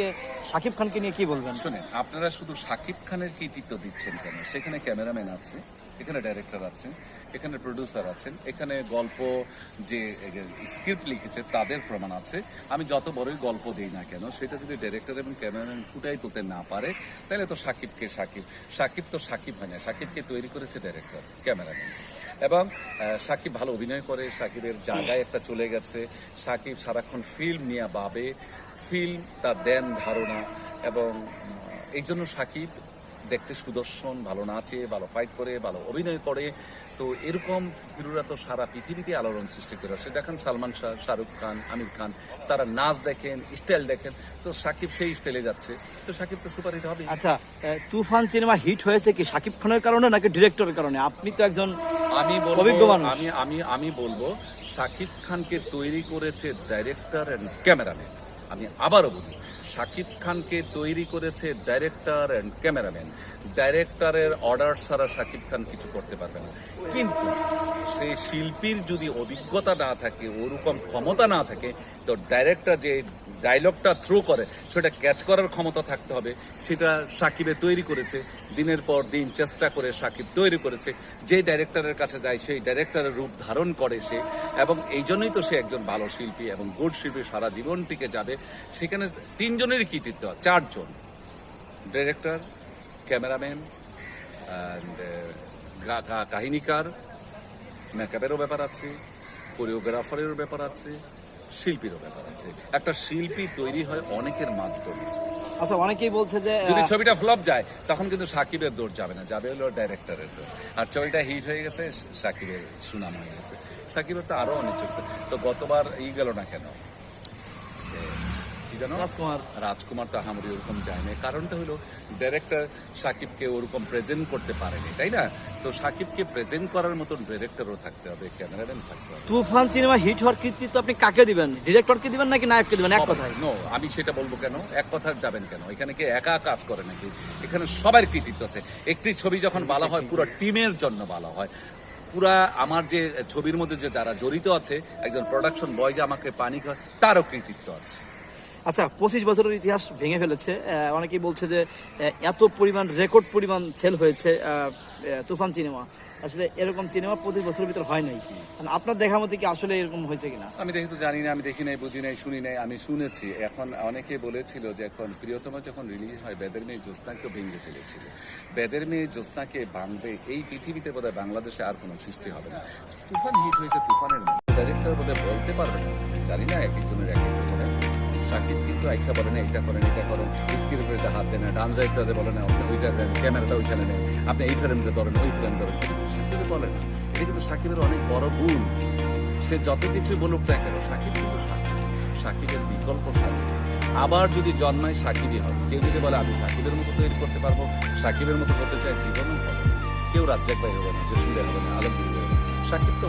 যে শাকিব খানকে নিয়ে কি বলবেন? শুনেন, আপনারা শুধু শাকিব খানের কৃতিত্ব দিচ্ছেন কেন? সেখানে ক্যামেরাম্যান আছে, এখানে ডাইরেক্টর আছেন, এখানে প্রডিউসার আছেন, এখানে গল্প যে স্ক্রিপ্ট লিখেছে, তাদের প্রমাণ আছে। আমি যত বড়ই গল্প দিই না কেন, সেটা যদি ডাইরেক্টর এবং ক্যামেরাম্যান ফুটাই তুলতে না পারে, তাহলে তো সাকিবকে সাকিব সাকিব তো সাকিব হয় না, সাকিবকে তৈরি করেছে ডাইরেক্টর ক্যামেরাম্যান। এবং সাকিব ভালো অভিনয় করে, সাকিবের জায়গায় একটা চলে গেছে, সাকিব সারাক্ষণ ফিল্ম নিয়ে ভাবে ফিল্ম তার দেন ধারণা এবং এই জন্য সাকিব দেখতে সুদর্শন ভালো নাচে ভালো ফাইট করে ভালো অভিনয় করে। তো এরকম হিরোরা তো সারা পৃথিবীতে আলোড়ন সৃষ্টি করে আসে দেখেন সালমান শাহ শাহরুখ খান আমির খান তারা নাচ দেখেন স্টাইল দেখেন। তো সাকিব সেই স্টাইলে যাচ্ছে। তো সাকিব তো সুপারহিট হবে আচ্ছা তুফান সিনেমা হিট হয়েছে কি শাকিব খানের কারণে নাকি ডিরেক্টরের কারণে? আপনি তো একজন আমি বলব আমি আমি আমি বলব শাকিব খানকে তৈরি করেছে ডাইরেক্টর এন্ড ক্যামেরাম্যান আমি আবারও বলি শাকিব খানকে তৈরি করেছে ডাইরেক্টর অ্যান্ড ক্যামেরাম্যান ডাইরেক্টরের অর্ডার ছাড়া শাকিব খান কিছু করতে পারবে না। কিন্তু সেই শিল্পীর যদি অভিজ্ঞতা না থাকে, ওরকম ক্ষমতা না থাকে, তো ডাইরেক্টর যে ডায়লগটা থ্রো করে, সেটা ক্যাচ করার ক্ষমতা থাকতে হবে। সেটা সাকিবে তৈরি করেছে। দিনের পর দিন চেষ্টা করে সাকিব তৈরি করেছে। যে ডাইরেক্টরের কাছে যায়, সেই ডাইরেক্টরের রূপ ধারণ করে সে। এবং এই জন্যই তো সে একজন ভালো শিল্পী এবং গুড শিল্পী সারা জীবন টিকে যাবে। সেখানে তিনজনেরই কৃতিত্ব, চারজন। ডিরেক্টর ক্যামেরাম্যান অ্যান্ড কাহিনীকার মেকআপেরও ব্যাপার আছে কোরিওগ্রাফারেরও ব্যাপার আছে শিল্পীরও ব্যাপার আছে। একটা শিল্পী তৈরি হয় অনেকের মাধ্যমে। আচ্ছা অনেকেই বলছে যে যদি ছবিটা ফ্লপ যায় তখন কিন্তু সাকিবের দৌড় যাবে না যাবে হলো ডাইরেক্টরের দৌড়। আর ছবিটা হিট হয়ে গেছে সাকিবের সুনাম হয়ে গেছে। সাকিবের তো আরও অনেক তো গতবার ই গেল না কেন? কি জানো? রাজকুমার। রাজকুমার তো আহামরি ওরকম যায়নি কারণটা হলো ডাইরেক্টর সাকিবকে ওরকম প্রেজেন্ট করতে পারেনি তাই না? তো সাকিবকে প্রেজেন্ট করার মতন ডিরেক্টরও থাকতে হবে ক্যামেরাম্যান থাকতে হবে। তুফান সিনেমা হিট হওয়ার কৃতিত্ব আপনি কাকে দিবেন? ডিরেক্টরকে দিবেন নাকি নায়ককে দিবেন? এক কথায়। নো আমি সেটা বলব কেন? এক কথা যাবেন কেন? এখানে কি একা কাজ করে নাকি? এখানে সবার কৃতিত্ব আছে। একটি ছবি যখন ভালো হয় পুরো টিমের জন্য ভালো হয়। পুরা আমার যে ছবির মধ্যে যে যারা জড়িত আছে একজন প্রোডাকশন বয় যে আমাকে পানি খায় তারও কৃতিত্ব আছে। আচ্ছা পঁচিশ বছরের ইতিহাস ভেঙে ফেলেছে। অনেকেই বলছে যে এত পরিমাণ, রেকর্ড পরিমাণ সেল হয়েছে তুফান সিনেমা আসলে এরকম সিনেমা পঁচিশ বছরের ভিতর হয় নাই। মানে আপনার দেখা মতে কি আসলে এরকম হয়েছে কিনা? আমি দেখি তো জানি না, আমি দেখি নাই, বুঝি নাই, শুনি নাই, আমি শুনেছি। এখন অনেকে বলেছিল যে এখন প্রিয়তমা যখন রিলিজ হয়, বেদের মেয়ে জ্যোৎস্নাকে ভেঙে ফেলেছিল। বেদের মেয়ে জ্যোৎস্নাকে ভাঙবে এই পৃথিবীতে বোধহয় বাংলাদেশে আর কোনো সৃষ্টি হবে না। তুফান হিট হয়েছে তুফানের ডাইরেক্টর বোধহয় বলতে পারবে না। জানি না এক একজনের এক সাকিব কিন্তু আইসা বলে না এটা করেন এটা করেন স্ক্রিপ্টের এটা হাত দেন না ডান্স ডাইরেক্টরে বলে না আপনি ওইটা দেন ক্যামেরাটা ওইখানে নেন আপনি এই ফ্রেমটা ধরেন, ওই ফ্রেম ধরেন। এটা সাকিবের বলে না। এটা কিন্তু সাকিবের অনেক বড় গুণ। সে যত কিছু বলুক না কেন, সাকিব কিন্তু সাকিব। সাকিবের বিকল্প সাকিব। আবার যদি জন্মায় সাকিবই হবে কেউ যদি বলে, আমি সাকিবের মতো তৈরি করতে পারব, সাকিবের মতো করতে চাই, জীবনও হবে কেউ রাজ্জাক ভাই হবে না জসিম হবে না, আলমগীর হবে না। সাকিব তো